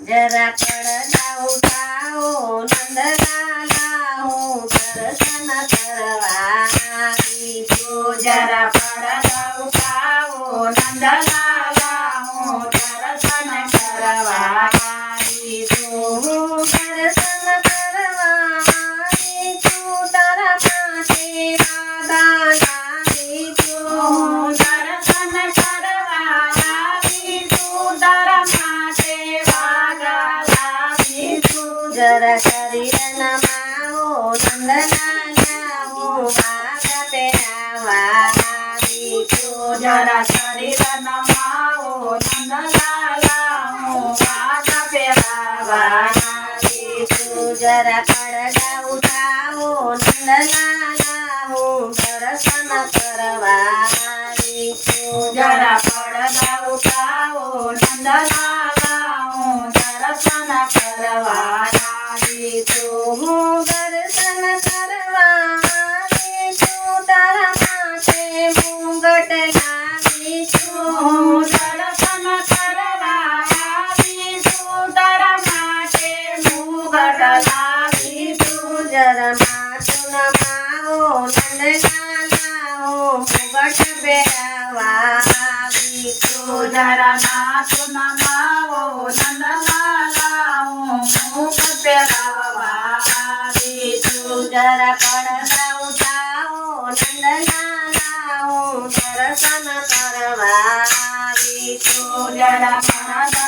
જરા પડદા ઉઠાવો નંદ જરા શરીર નમાવો નંદલાલા મોવાત પહેરાવાના તું જરા પડદા ઉઠાવો નંદલાલા कलासी तू जरा मातुन माओ नंदनाओ मुगट बेरावा तू जरा मातुन माओ नंदनाओ मुगट बेरावा तू जरा पड़दा उठाओ नंदनाओ सरसन करवा तू जरा पड़दा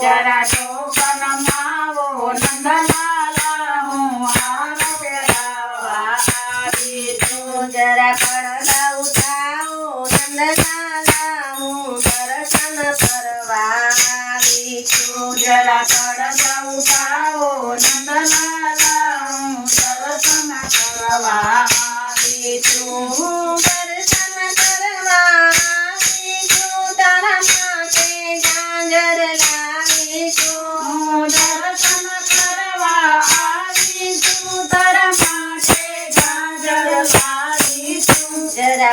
જરા ટોકન માવો નંદલાલા, હું આરો પેલાવા આવી તું જરા પડદા ઉઠાવો, નંદલાલા, હું દર્શન કરવા આવી તું જરા પડદા ઉઠાવો, નંદલાલા, હું દર્શન કરવા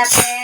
Gracias.